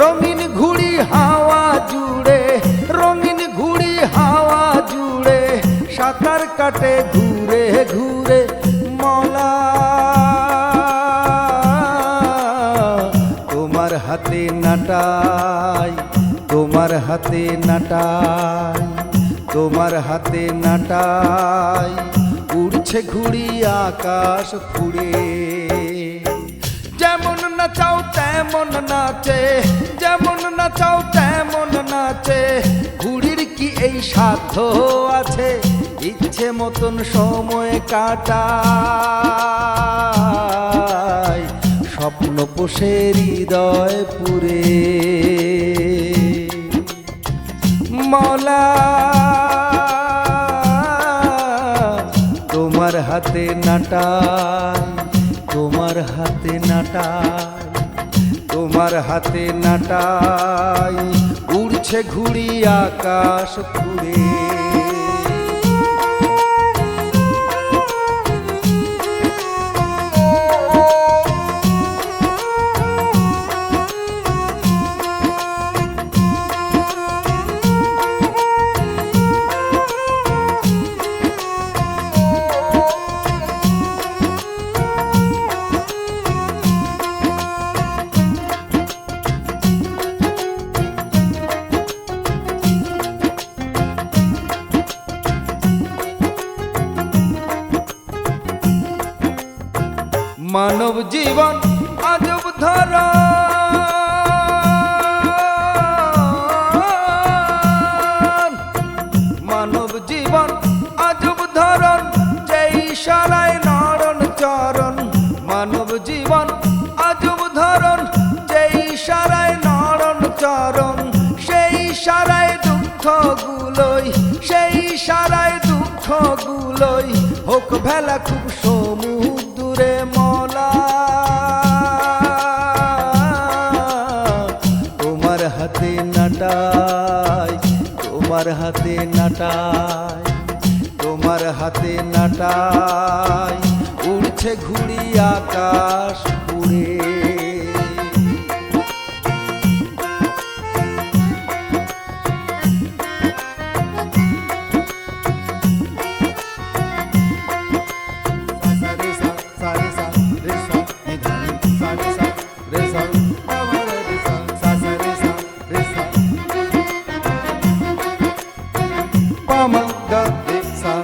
রঙিন ঘুড়ি হাওয়া জুড়ে, রঙিন ঘুড়ি হাওয়া জুড়ে, সাঁতার কাটে ঘুরে ঘুরে মলা। তোমার হাতে নাটাই, তোমার হাতে নাটাই, তোমার হাতে নাটাই, উড়ছে ঘুড়ি আকাশ ফুড়ে তেমন নাচে, যেমন নাচাও, তেমন নাচে। ঘুড়ির কি এই সাধ্য আছে? ইচ্ছে মতন সময় কাটা স্বপ্ন পোষে হৃদয় পুরে। মলা, তোমার হাতে নাটাই, তোমার হাতে নাটাই। তোমার হাতে নাটাই উড়ছে ঘুড়ি আকাশ ফুরে মানব জীবন আজব ধরা। মানব জীবন আজব ধরন যেই সারায় নরণ চরণ, মানব জীবন আজব ধরন যেই সারায় নরণ চরণ, সেই সারায় দুঃখ গুলোই সেই সারায় দুঃখ গুলোই হোক ভেলা খুব তোমার হাতে নাটাই তোমার হাতে নাটাই উড়ছে ঘুড়ি আকাশ পুরে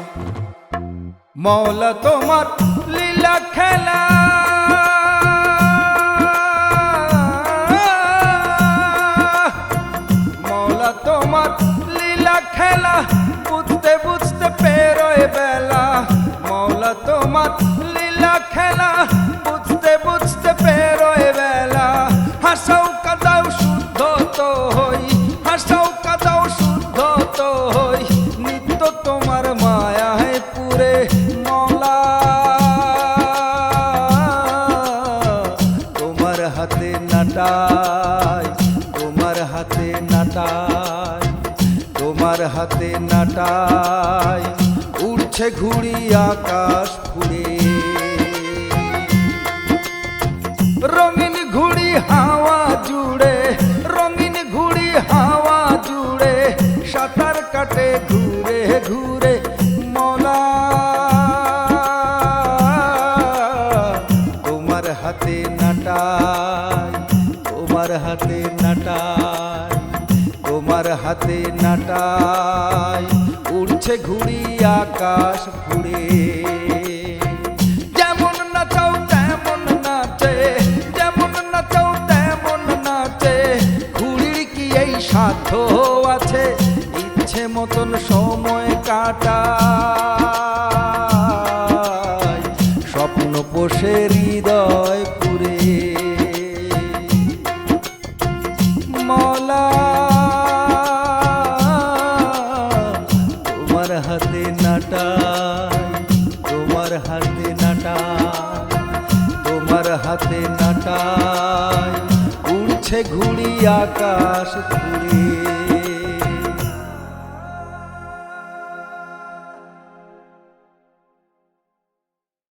মৌলা তোমার লীলা খেলা। হাতে নাটাই তোমার হাতে নাটাই উঠছে ঘুড়ি আকাশ ফুড়ে রঙিন ঘুড়ি হাওয়া হাতে নাটাই, উড়ছে ঘুড়ি আকাশ তেমন নাচে কি এই সাধ্য আছে? ইচ্ছে মতন সময় কাটা স্বপ্ন হৃদয় হাতে নাটাই তোমার হাতে নাটাই তোমার হাতে নাটাই উঠছে ঘুড়ি আকাশ ঘুরে।